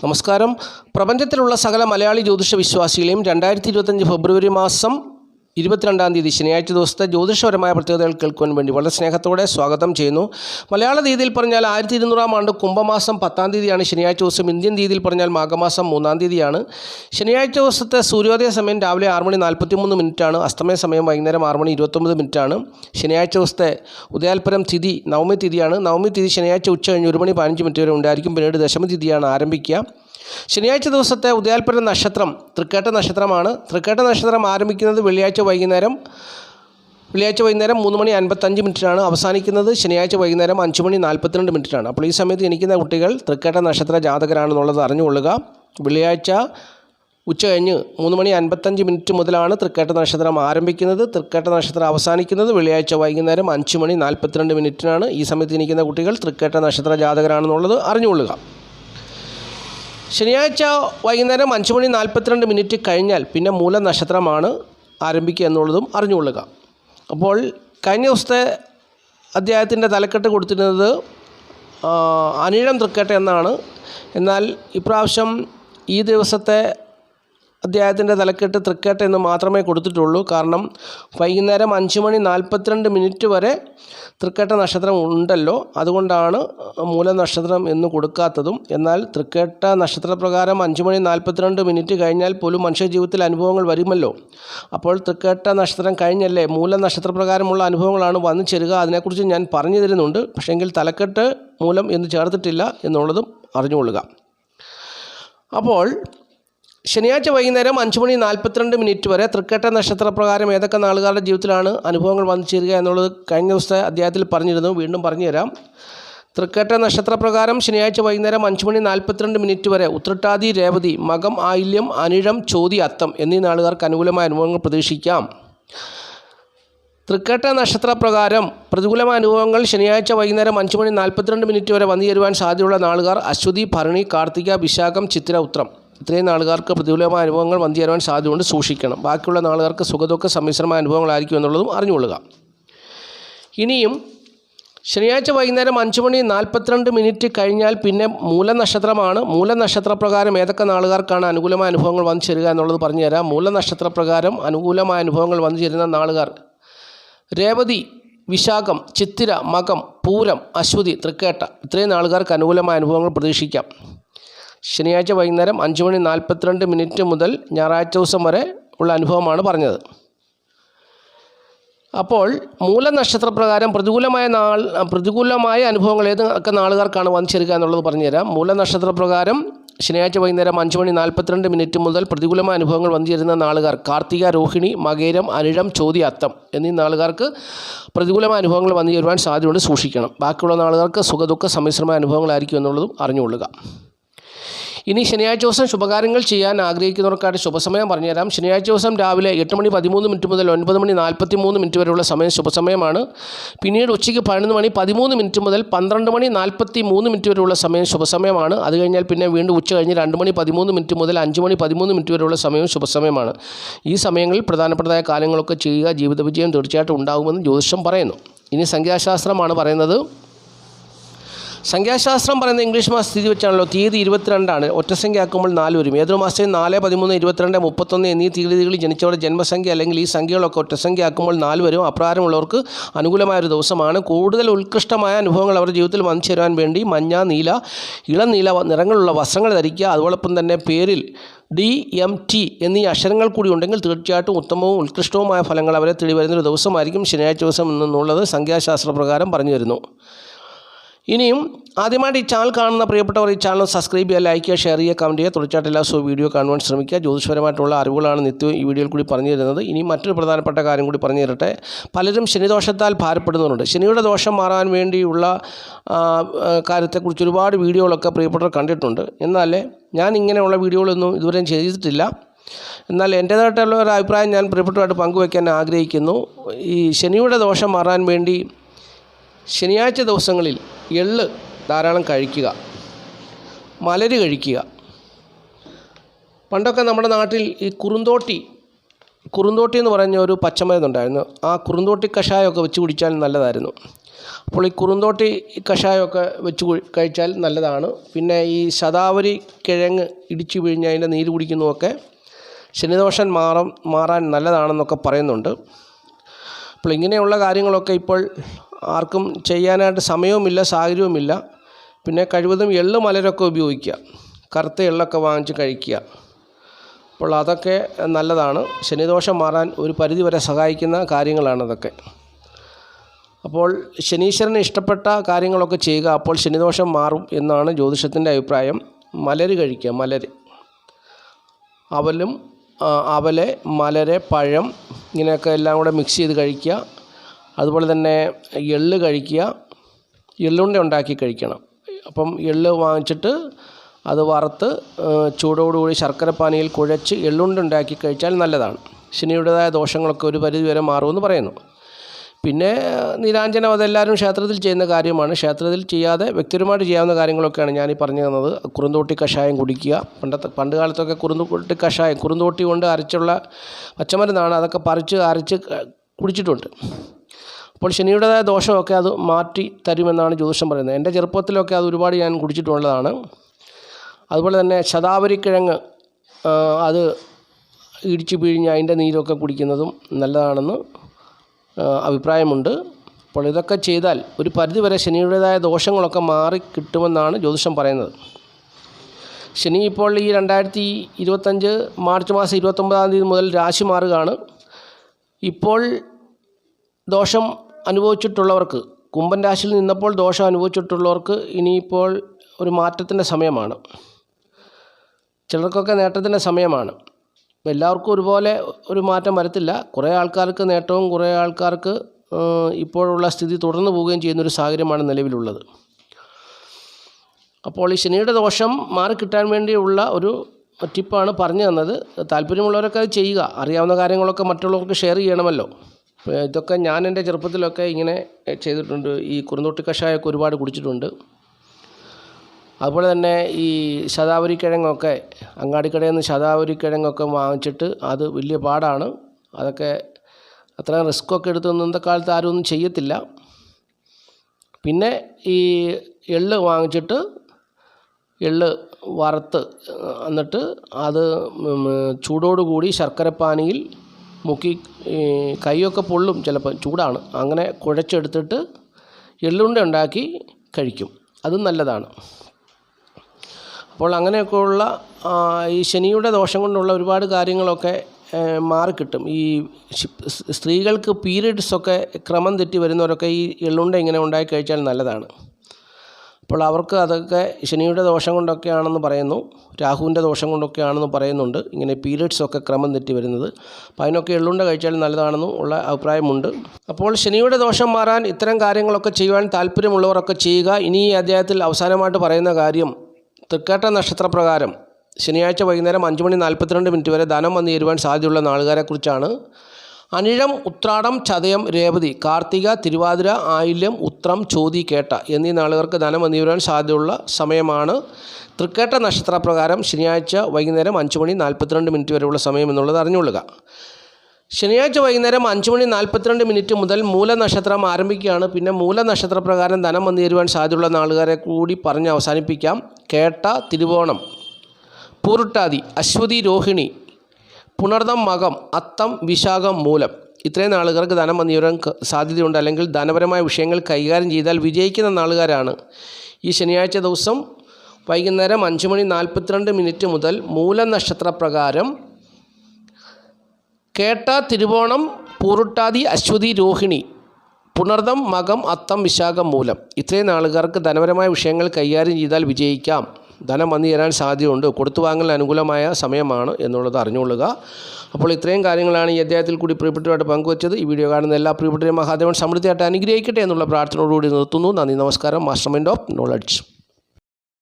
നമസ്കാരം. പ്രപഞ്ചത്തിലുള്ള സകല മലയാളി ജ്യോതിഷ വിശ്വാസികളെയും രണ്ടായിരത്തി ഇരുപത്തഞ്ച് ഫെബ്രുവരി മാസം ഇരുപത്തിരണ്ടാം തീയതി ശനിയാഴ്ച ദിവസത്തെ ജ്യോതിഷപരമായ പ്രത്യേകതകൾ കേൾക്കുവാൻ വേണ്ടി വളരെ സ്നേഹത്തോടെ സ്വാഗതം ചെയ്യുന്നു. മലയാള രീതിയിൽ പറഞ്ഞാൽ ആയിരത്തി ഇരുന്നൂറാം ആണ്ട് കുംഭമാസം പത്താം തീയതിയാണ്. ശനിയാഴ്ച ദിവസം ഇന്ത്യൻ രീതിയിൽ പറഞ്ഞാൽ മാഘമാസം മൂന്നാം തീയതിയാണ്. ശനിയാഴ്ച ദിവസത്തെ സൂര്യോദയ സമയം രാവിലെ ആറ് മണി നാൽപ്പത്തി മൂന്ന് മിനിറ്റാണ്. അസ്തമയ സമയം വൈകുന്നേരം ആറ് മണി ഇരുപത്തൊമ്പത് മിനിറ്റാണ്. ശനിയാഴ്ച ദിവസത്തെ ഉദയാൽപരം തിഥി നവമി തിഥിയാണ്. നവമി തിഥി ശനിയാഴ്ച ഉച്ച കഴിഞ്ഞ് ഒരു മണി പതിനഞ്ച് മിനിറ്റ് വരെ ഉണ്ടായിരിക്കും. പിന്നീട് ദശമി തിഥിയാണ് ആരംഭിക്കുക. ശനിയാഴ്ച ദിവസത്തെ ഉദയാൽപര നക്ഷത്രം തൃക്കേട്ട നക്ഷത്രമാണ്. തൃക്കേട്ട നക്ഷത്രം ആരംഭിക്കുന്നത് വെള്ളിയാഴ്ച വൈകുന്നേരം. വെള്ളിയാഴ്ച വൈകുന്നേരം മൂന്ന് മണി അൻപത്തഞ്ച് മിനിറ്റിനാണ് അവസാനിക്കുന്നത്. ശനിയാഴ്ച വൈകുന്നേരം അഞ്ച് മണി നാൽപ്പത്തിരണ്ട് മിനിറ്റിനാണ്. അപ്പോൾ ഈ സമയത്ത് ജനിക്കുന്ന കുട്ടികൾ തൃക്കേട്ട നക്ഷത്ര ജാതകരാണെന്നുള്ളത് അറിഞ്ഞുകൊള്ളുക. വെള്ളിയാഴ്ച ഉച്ച കഴിഞ്ഞ് മൂന്ന് മണി അൻപത്തഞ്ച് മിനിറ്റ് മുതലാണ് തൃക്കേട്ട നക്ഷത്രം ആരംഭിക്കുന്നത്. തൃക്കേട്ട നക്ഷത്രം അവസാനിക്കുന്നത് വെള്ളിയാഴ്ച വൈകുന്നേരം അഞ്ച് മണി നാൽപ്പത്തിരണ്ട് മിനിറ്റിനാണ്. ഈ സമയത്ത് ജനിക്കുന്ന കുട്ടികൾ തൃക്കേട്ട നക്ഷത്ര ജാതകരാണെന്നുള്ളത് അറിഞ്ഞുകൊള്ളുക. ശനിയാഴ്ച വൈകുന്നേരം അഞ്ച് മണി നാൽപ്പത്തിരണ്ട് മിനിറ്റ് കഴിഞ്ഞാൽ പിന്നെ മൂല നക്ഷത്രമാണ് ആരംഭിക്കുക എന്നുള്ളതും അറിഞ്ഞുകൊള്ളുക. അപ്പോൾ കഴിഞ്ഞ ദിവസത്തെ അദ്ദേഹത്തിന്റെ തലക്കെട്ട് കൊടുത്തിരുന്നത് അനിഴം തൃക്കേട്ട എന്നാണ്. എന്നാൽ ഇപ്രാവശ്യം ഈ ദിവസത്തെ അധ്യായത്തിന്റെ തലക്കെട്ട് തൃക്കേട്ട എന്ന് മാത്രമേ കൊടുത്തിട്ടുള്ളൂ. കാരണം വൈകുന്നേരം അഞ്ച് മണി നാൽപ്പത്തിരണ്ട് മിനിറ്റ് വരെ തൃക്കേട്ട നക്ഷത്രം ഉണ്ടല്ലോ. അതുകൊണ്ടാണ് മൂലനക്ഷത്രം എന്ന് കൊടുക്കാത്തതും. എന്നാൽ തൃക്കേട്ട നക്ഷത്രപ്രകാരം അഞ്ച് മണി നാൽപ്പത്തിരണ്ട് മിനിറ്റ് കഴിഞ്ഞാൽ പോലും മനുഷ്യ ജീവിതത്തിൽ അനുഭവങ്ങൾ വരുമല്ലോ. അപ്പോൾ തൃക്കേട്ട നക്ഷത്രം കഴിഞ്ഞല്ലേ? മൂല നക്ഷത്രപ്രകാരമുള്ള അനുഭവങ്ങളാണ് വന്നു ചേരുക. അതിനെക്കുറിച്ച് ഞാൻ പറഞ്ഞു തരുന്നുണ്ട്. പക്ഷേങ്കിൽ തലക്കെട്ട് മൂലം എന്ന് ചേർത്തിട്ടില്ല എന്നുള്ളതും അറിഞ്ഞുകൊള്ളുക. അപ്പോൾ ശനിയാഴ്ച വൈകുന്നേരം അഞ്ച് മണി നാൽപ്പത്തിരണ്ട് മിനിറ്റ് വരെ തൃക്കേട്ട നക്ഷത്രപ്രകാരം ഏതൊക്കെ നാളുകാരുടെ ജീവിതത്തിലാണ് അനുഭവങ്ങൾ വന്നു ചേരുക എന്നുള്ളത് കഴിഞ്ഞ ദിവസത്തെ അധ്യായത്തിൽ പറഞ്ഞിരുന്നു. വീണ്ടും പറഞ്ഞു തരാം തൃക്കേട്ട നക്ഷത്രപ്രകാരം ശനിയാഴ്ച വൈകുന്നേരം അഞ്ച് മണി നാൽപ്പത്തിരണ്ട് മിനിറ്റ് വരെ ഉത്രട്ടാതി രേവതി മകം ആയില്യം അനിഴം ചോതി അത്തം എന്നീ നാളുകാർക്ക് അനുകൂലമായ അനുഭവങ്ങൾ പ്രതീക്ഷിക്കാം. തൃക്കേട്ട നക്ഷത്രപ്രകാരം പ്രതികൂലമായ അനുഭവങ്ങൾ ശനിയാഴ്ച വൈകുന്നേരം അഞ്ച് മണി നാൽപ്പത്തിരണ്ട് മിനിറ്റ് വരെ വന്നു ചേരുവാൻ സാധ്യതയുള്ള നാളുകാർ അശ്വതി ഭരണി കാർത്തിക വിശാഖം ചിത്തിര ഉത്രം ഇത്രയും നാളുകാർക്ക് പ്രതികൂലമായ അനുഭവങ്ങൾ വന്നു ചേരുവാൻ സാധ്യതയുണ്ട്. സൂക്ഷിക്കണം. ബാക്കിയുള്ള നാളുകാർക്ക് സുഖദുഃഖ സമ്മിശ്രമായ അനുഭവങ്ങളായിരിക്കും എന്നുള്ളതും അറിഞ്ഞുകൊള്ളുക. ഇനിയും ശനിയാഴ്ച വൈകുന്നേരം അഞ്ച് മണി നാൽപ്പത്തിരണ്ട് മിനിറ്റ് കഴിഞ്ഞാൽ പിന്നെ മൂലനക്ഷത്രമാണ്. മൂലനക്ഷത്രപ്രകാരം ഏതൊക്കെ നാളുകാർക്കാണ് അനുകൂലമായ അനുഭവങ്ങൾ വന്നു ചേരുക എന്നുള്ളത് പറഞ്ഞു തരാം. മൂലനക്ഷത്രപ്രകാരം അനുകൂലമായ അനുഭവങ്ങൾ വന്നു ചേരുന്ന നാളുകാർ രേവതി വിശാഖം ചിത്തിര മകം പൂരം അശ്വതി തൃക്കേട്ട ഇത്രയും നാളുകാർക്ക് അനുകൂലമായ അനുഭവങ്ങൾ പ്രതീക്ഷിക്കാം. ശനിയാഴ്ച വൈകുന്നേരം അഞ്ച് മണി നാൽപ്പത്തിരണ്ട് മിനിറ്റ് മുതൽ ഞായറാഴ്ച ദിവസം വരെ ഉള്ള അനുഭവമാണ് പറഞ്ഞത്. അപ്പോൾ മൂലനക്ഷത്രപ്രകാരം പ്രതികൂലമായ നാൾ പ്രതികൂലമായ അനുഭവങ്ങൾ ഏതൊക്കെ നാളുകാർക്കാണ് വന്നു ചേരുക എന്നുള്ളത് പറഞ്ഞുതരാം. മൂലനക്ഷത്രപ്രകാരം ശനിയാഴ്ച വൈകുന്നേരം അഞ്ച് മണി നാൽപ്പത്തിരണ്ട് മിനിറ്റ് മുതൽ പ്രതികൂലമായ അനുഭവങ്ങൾ വന്നു ചേരുന്ന നാളുകാർ കാർത്തിക രോഹിണി മകേരം അനിഴം ചോതി അത്തം എന്നീ നാളുകാർക്ക് പ്രതികൂലമായ അനുഭവങ്ങൾ വന്നു ചേരുവാൻ സാധ്യതയുണ്ട്. സൂക്ഷിക്കണം. ബാക്കിയുള്ള നാളുകാർക്ക് സുഖദുഃഖ സമ്മിശ്രമായ അനുഭവങ്ങളായിരിക്കും എന്നുള്ളതും അറിഞ്ഞുകൊള്ളുക. ഇനി ശനിയാഴ്ച ദിവസം ശുഭകാര്യങ്ങൾ ചെയ്യാൻ ആഗ്രഹിക്കുന്നവർക്കായിട്ട് ശുഭസമയം പറഞ്ഞുതരാം. ശനിയാഴ്ച ദിവസം രാവിലെ എട്ട് മണി പതിമൂന്ന് മിനിറ്റ് മുതൽ ഒൻപത് മണി നാൽപ്പത്തി മൂന്ന് മിനിറ്റ് വരെയുള്ള സമയം ശുഭസമയമാണ്. പിന്നീട് ഉച്ചയ്ക്ക് പതിനൊന്ന് മണി പതിമൂന്ന് മിനിറ്റ് മുതൽ പന്ത്രണ്ട് മണി നാൽപ്പത്തി മൂന്ന് മിനിറ്റ് വരെയുള്ള സമയം ശുഭസമയമാണ്. അത് കഴിഞ്ഞാൽ പിന്നെ വീണ്ടും ഉച്ച കഴിഞ്ഞ് രണ്ട് മണി പതിമൂന്ന് മിനിറ്റ് മുതൽ അഞ്ച് മണി പതിമൂന്ന് മിനിറ്റ് വരെയുള്ള സമയവും ശുഭസമയമാണ്. ഈ സമയങ്ങളിൽ പ്രധാനപ്പെട്ടതായ കാര്യങ്ങളൊക്കെ ചെയ്യുക ജീവിത വിജയം തീർച്ചയായിട്ടും ഉണ്ടാകുമെന്ന് ജ്യോതിഷം പറയുന്നു. ഇനി സംഖ്യാശാസ്ത്രമാണ് പറയുന്നത്. സംഖ്യാശാസ്ത്രം പറയുന്ന ഇംഗ്ലീഷ് മാസ സ്ഥിതി വെച്ചാണല്ലോ തീയതി ഇരുപത്തിരണ്ടാണ്. ഒറ്റസംഖ്യ ആക്കുമ്പോൾ നാല് വരും ഏതൊരു മാസത്തെയും നാല് പതിമൂന്ന് ഇരുപത്തിരണ്ട് മുപ്പത്തൊന്ന് എന്നീ തീയതികളിൽ ജനിച്ചവരുടെ ജന്മസംഖ്യ അല്ലെങ്കിൽ ഈ സംഖ്യകളൊക്കെ ഒറ്റസംഖ്യ ആക്കുമ്പോൾ നാല് വരും അപ്രകാരമുള്ളവർക്ക് അനുകൂലമായ ഒരു ദിവസമാണ്. കൂടുതൽ ഉത്കൃഷ്ടമായ അനുഭവങ്ങൾ അവരുടെ ജീവിതത്തിൽ വന്നു ചേരാൻ വേണ്ടി മഞ്ഞ നീല ഇളം നീല നിറങ്ങളുള്ള വസ്ത്രങ്ങൾ ധരിക്കുക. അതോടൊപ്പം തന്നെ പേരിൽ ഡി എം ടി എന്നീ അക്ഷരങ്ങൾ കൂടി ഉണ്ടെങ്കിൽ തീർച്ചയായിട്ടും ഉത്തമവും ഉത്കൃഷ്ടവുമായ ഫലങ്ങൾ അവരെ തേടി വരുന്നൊരു ദിവസമായിരിക്കും ശനിയാഴ്ച ദിവസം എന്നുള്ളത് സംഖ്യാശാസ്ത്ര പ്രകാരം പറഞ്ഞു വരുന്നു. ഇനിയും ആദ്യമായിട്ട് ഈ ചാനൽ കാണുന്ന പ്രിയപ്പെട്ടവർ ഈ ചാനൽ സബ്സ്ക്രൈബ് ചെയ്യുക ലൈക്ക് ചെയ്യുക ഷെയർ ചെയ്യുക കമന്റ് ചെയ്യുക. തുടർച്ചയായിട്ട് എല്ലാ സോ വീഡിയോ കാണുവാൻ ശ്രമിക്കുക. ജ്യോതിഷപരമായിട്ടുള്ള അറിവുകളാണ് നിത്യവും ഈ വീഡിയോയിൽ കൂടി പറഞ്ഞു തരുന്നത്. ഇനി മറ്റൊരു പ്രധാനപ്പെട്ട കാര്യം കൂടി പറഞ്ഞു തരട്ടെ. പലരും ശനിദോഷത്താൽ ഭാരപ്പെടുന്നവരുണ്ട് ശനിയുടെ ദോഷം മാറാൻ വേണ്ടിയുള്ള കാര്യത്തെക്കുറിച്ച് ഒരുപാട് വീഡിയോകളൊക്കെ പ്രിയപ്പെട്ടവർ കണ്ടിട്ടുണ്ട്. എന്നാൽ ഞാൻ ഇങ്ങനെയുള്ള വീഡിയോകളൊന്നും ഇതുവരെയും ചെയ്തിട്ടില്ല. എന്നാൽ എന്റേതായിട്ടുള്ള ഒരു അഭിപ്രായം ഞാൻ പ്രിയപ്പെട്ടതായിട്ട് പങ്കുവയ്ക്കാൻ ആഗ്രഹിക്കുന്നു. ഈ ശനിയുടെ ദോഷം മാറാൻ വേണ്ടി ശനിയാഴ്ച ദിവസങ്ങളിൽ എള്ള് ധാരാളം കഴിക്കുക മലര് കഴിക്കുക. പണ്ടൊക്കെ നമ്മുടെ നാട്ടിൽ ഈ കുറുന്തോട്ടി കുറുന്തോട്ടി എന്ന് പറഞ്ഞ ഒരു പച്ചമരുന്നുണ്ടായിരുന്നു ആ കുറുന്തോട്ടി കഷായമൊക്കെ വെച്ച് കുടിച്ചാൽ നല്ലതായിരുന്നു. അപ്പോൾ ഈ കുറുന്തോട്ടി കഷായമൊക്കെ വെച്ച് കഴിച്ചാൽ നല്ലതാണ്. പിന്നെ ഈ ശതാവരി കിഴങ്ങ് ഇടിച്ചു പിഴിഞ്ഞ് അതിന്റെ നീര് കുടിക്കുന്നതൊക്കെ ശനിദോഷം മാറാൻ മാറാൻ നല്ലതാണെന്നൊക്കെ പറയുന്നുണ്ട്. അപ്പോൾ ഇങ്ങനെയുള്ള കാര്യങ്ങളൊക്കെ ഇപ്പോൾ ആർക്കും ചെയ്യാനായിട്ട് സമയവുമില്ല സാഹചര്യവുമില്ല. പിന്നെ കഴിവതും എള്ള് മലരൊക്കെ ഉപയോഗിക്കുക. കറുത്ത എള്ളൊക്കെ വാങ്ങിച്ച് കഴിക്കുക. അപ്പോൾ അതൊക്കെ നല്ലതാണ്. ശനിദോഷം മാറാൻ ഒരു പരിധി വരെ സഹായിക്കുന്ന കാര്യങ്ങളാണ് അതൊക്കെ. അപ്പോൾ ശനീശ്വരന് ഇഷ്ടപ്പെട്ട കാര്യങ്ങളൊക്കെ ചെയ്യുക. അപ്പോൾ ശനിദോഷം മാറും എന്നാണ് ജ്യോതിഷത്തിന്റെ അഭിപ്രായം. മലര് കഴിക്കുക മലര്. അവലും അവലെ മലരെ പഴം ഇങ്ങനെയൊക്കെ എല്ലാം കൂടെ മിക്സ് ചെയ്ത് കഴിക്കുക. അതുപോലെ തന്നെ എള്ള് കഴിക്കുക എള്ളുണ്ട ഉണ്ടാക്കി കഴിക്കണം. അപ്പം എള്ള് വാങ്ങിച്ചിട്ട് അത് വറുത്ത് ചൂടോടുകൂടി ശർക്കരപ്പാനിയിൽ കുഴച്ച് എള്ളുണ്ട ഉണ്ടാക്കി കഴിച്ചാൽ നല്ലതാണ്. ശനിയുടേതായ ദോഷങ്ങളൊക്കെ ഒരു പരിധി വരെ മാറുമെന്ന് പറയുന്നു. പിന്നെ നീരാഞ്ജനം അതെല്ലാവരും ക്ഷേത്രത്തിൽ ചെയ്യുന്ന കാര്യമാണ്. ക്ഷേത്രത്തിൽ ചെയ്യാതെ വ്യക്തിപരമായിട്ട് ചെയ്യാവുന്ന കാര്യങ്ങളൊക്കെയാണ് ഞാനീ പറഞ്ഞു തന്നത്. കുറുന്തോട്ടി കഷായം കുടിക്കുക. പണ്ടത്തെ പണ്ട് കാലത്തൊക്കെ കുറുന്തോട്ടി കഷായം കുറുന്തോട്ടി കൊണ്ട് അരച്ചുള്ള പച്ചമരുന്നാണ്. അതൊക്കെ പറിച്ച് അരച്ച് കുടിച്ചിട്ടുണ്ട്. അപ്പോൾ ശനിയുടേതായ ദോഷമൊക്കെ അത് മാറ്റി തരുമെന്നാണ് ജ്യോതിഷം പറയുന്നത്. എന്റെ ചെറുപ്പത്തിലൊക്കെ അത് ഒരുപാട് ഞാൻ കുടിച്ചിട്ടുള്ളതാണ്. അതുപോലെ തന്നെ ശതാവരിക്കിഴങ്ങ് അത് ഇടിച്ചു പിഴിഞ്ഞ് അതിന്റെ നീരൊക്കെ കുടിക്കുന്നതും നല്ലതാണെന്ന് അഭിപ്രായമുണ്ട്. അപ്പോൾ ഇതൊക്കെ ചെയ്താൽ ഒരു പരിധിവരെ ശനിയുടേതായ ദോഷങ്ങളൊക്കെ മാറി കിട്ടുമെന്നാണ് ജ്യോതിഷം പറയുന്നത്. ശനി ഇപ്പോൾ ഈ രണ്ടായിരത്തി ഇരുപത്തഞ്ച് മാർച്ച് മാസം ഇരുപത്തൊമ്പതാം തീയതി മുതൽ രാശി മാറുകയാണ്. ഇപ്പോൾ ദോഷം അനുഭവിച്ചിട്ടുള്ളവർക്ക് കുംഭൻ രാശിയിൽ നിന്നപ്പോൾ ദോഷം അനുഭവിച്ചിട്ടുള്ളവർക്ക് ഇനിയിപ്പോൾ ഒരു മാറ്റത്തിന്റെ സമയമാണ്. ചിലർക്കൊക്കെ നേട്ടത്തിന്റെ സമയമാണ്. എല്ലാവർക്കും ഒരുപോലെ ഒരു മാറ്റം വരത്തില്ല. കുറേ ആൾക്കാർക്ക് നേട്ടവും കുറേ ആൾക്കാർക്ക് ഇപ്പോഴുള്ള സ്ഥിതി തുടർന്നു പോവുകയും ചെയ്യുന്നൊരു സാഹചര്യമാണ് നിലവിലുള്ളത്. അപ്പോൾ ഈ ശനിയുടെ ദോഷം മാറിക്കിട്ടാൻ വേണ്ടിയുള്ള ഒരു ടിപ്പാണ് പറഞ്ഞു തന്നത്. താല്പര്യമുള്ളവരൊക്കെ അത് ചെയ്യുക. അറിയാവുന്ന കാര്യങ്ങളൊക്കെ മറ്റുള്ളവർക്ക് ഷെയർ ചെയ്യണമല്ലോ. ഇതൊക്കെ ഞാൻ എന്റെ ചെറുപ്പത്തിലൊക്കെ ഇങ്ങനെ ചെയ്തിട്ടുണ്ട്. ഈ കുറുന്തോട്ടി കഷായമൊക്കെ ഒരുപാട് കുടിച്ചിട്ടുണ്ട്. അതുപോലെ തന്നെ ഈ ശതാവരി കിഴങ്ങൊക്കെ അങ്ങാടിക്കടയിൽ നിന്ന് ശതാവരി കിഴങ്ങൊക്കെ വാങ്ങിച്ചിട്ട് അത് വലിയ പാടാണ്. അതൊക്കെ അത്രയും റിസ്ക്കൊക്കെ എടുത്ത് ഇന്നത്തെ കാലത്ത് ആരും ഒന്നും ചെയ്യത്തില്ല. പിന്നെ ഈ എള്ള് വാങ്ങിച്ചിട്ട് എള്ള് വറുത്ത് എന്നിട്ട് അത് ചൂടോടുകൂടി ശർക്കരപ്പാനിയിൽ മുക്കി കൈയൊക്കെ പൊള്ളും ചിലപ്പോൾ ചൂടാണ്. അങ്ങനെ കുഴച്ചെടുത്തിട്ട് എള്ളുണ്ട ഉണ്ടാക്കി കഴിക്കും. അതും നല്ലതാണ്. അപ്പോൾ അങ്ങനെയൊക്കെയുള്ള ഈ ശനിയുടെ ദോഷം കൊണ്ടുള്ള ഒരുപാട് കാര്യങ്ങളൊക്കെ മാറിക്കിട്ടും ഈ സ്ത്രീകൾക്ക് പീരീഡ്സൊക്കെ ക്രമം തെറ്റി വരുന്നവരൊക്കെ ഈ എള്ളുണ്ട ഇങ്ങനെ ഉണ്ടാക്കി കഴിച്ചാൽ നല്ലതാണ്. അപ്പോൾ അവർക്ക് അതൊക്കെ ശനിയുടെ ദോഷം കൊണ്ടൊക്കെയാണെന്ന് പറയുന്നു രാഹുവിന്റെ ദോഷം കൊണ്ടൊക്കെയാണെന്ന് പറയുന്നുണ്ട്. ഇങ്ങനെ പീരീഡ്സൊക്കെ ക്രമം തെറ്റി വരുന്നത്. അപ്പോൾ അതിനൊക്കെ എള്ളുണ്ട കഴിച്ചാൽ നല്ലതാണെന്നും ഉള്ള അഭിപ്രായമുണ്ട്. അപ്പോൾ ശനിയുടെ ദോഷം മാറാൻ ഇത്തരം കാര്യങ്ങളൊക്കെ ചെയ്യുവാൻ താല്പര്യമുള്ളവരൊക്കെ ചെയ്യുക. ഇനി ഈ അധ്യായത്തിൽ അവസാനമായിട്ട് പറയുന്ന കാര്യം തൃക്കേട്ട നക്ഷത്രപ്രകാരം ശനിയാഴ്ച വൈകുന്നേരം അഞ്ച് മണി നാൽപ്പത്തിരണ്ട് മിനിറ്റ് വരെ ധനം വന്നു ചേരുവാൻ സാധ്യതയുള്ള നാളുകാരെക്കുറിച്ചാണ്. അനിഴം ഉത്രാടം ചതയം രേവതി കാർത്തിക തിരുവാതിര ആയില്യം ഉത്രം ചോതി കേട്ട എന്നീ നാളുകൾക്ക് ധനം വന്നു വരാൻ സാധ്യതയുള്ള സമയമാണ്. തൃക്കേട്ട നക്ഷത്രപ്രകാരം ശനിയാഴ്ച വൈകുന്നേരം അഞ്ച് മണി നാൽപ്പത്തിരണ്ട് മിനിറ്റ് വരെയുള്ള സമയം എന്നുള്ളത് അറിഞ്ഞുകൊള്ളുക. ശനിയാഴ്ച വൈകുന്നേരം അഞ്ച് മണി നാൽപ്പത്തിരണ്ട് മിനിറ്റ് മുതൽ മൂലനക്ഷത്രം ആരംഭിക്കുകയാണ്. പിന്നെ മൂലനക്ഷത്രപ്രകാരം ധനം വന്നു ചേരുവാൻ സാധ്യതയുള്ള നാളുകാരെ കൂടി പറഞ്ഞ് അവസാനിപ്പിക്കാം. കേട്ട തിരുവോണം പൂരുട്ടാതി അശ്വതി രോഹിണി പുണർദം മകം അത്തം വിശാഖം മൂലം. ഇത്രയും നാളുകാർക്ക് ധനം വന്നു ചേരാൻ സാധ്യതയുണ്ട്. അല്ലെങ്കിൽ ധനപരമായ വിഷയങ്ങൾ കൈകാര്യം ചെയ്താൽ വിജയിക്കുന്ന നാളുകാരാണ്. ഈ ശനിയാഴ്ച ദിവസം വൈകുന്നേരം അഞ്ച് മണി നാൽപ്പത്തിരണ്ട് മിനിറ്റ് മുതൽ മൂലനക്ഷത്രപ്രകാരം കേട്ട തിരുവോണം പൂറുട്ടാതി അശ്വതി രോഹിണി പുണർദം മകം അത്തം വിശാഖം മൂലം. ഇത്രയും നാളുകാർക്ക് ധനപരമായ വിഷയങ്ങൾ കൈകാര്യം ചെയ്താൽ വിജയിക്കാം. ധനം വന്നു ചേരാൻ സാധ്യതയുണ്ട്. കൊടുത്തു വാങ്ങലിന് അനുകൂലമായ സമയമാണ് എന്നുള്ളത് അറിഞ്ഞുകൊള്ളുക. അപ്പോൾ ഇത്രയും കാര്യങ്ങളാണ് ഈ അധ്യായത്തിൽ കൂടി പ്രിയപ്പെട്ടവരായിട്ട് പങ്കുവച്ചത്. ഈ വീഡിയോ കാണുന്ന എല്ലാ പ്രിയപ്പെട്ടവരും മഹാദേവൻ സമൃദ്ധിയായിട്ട് അനുഗ്രഹിക്കട്ടെ എന്നുള്ള പ്രാർത്ഥനയോടുകൂടി നിർത്തുന്നു. നന്ദി നമസ്കാരം. Master mind of knowledge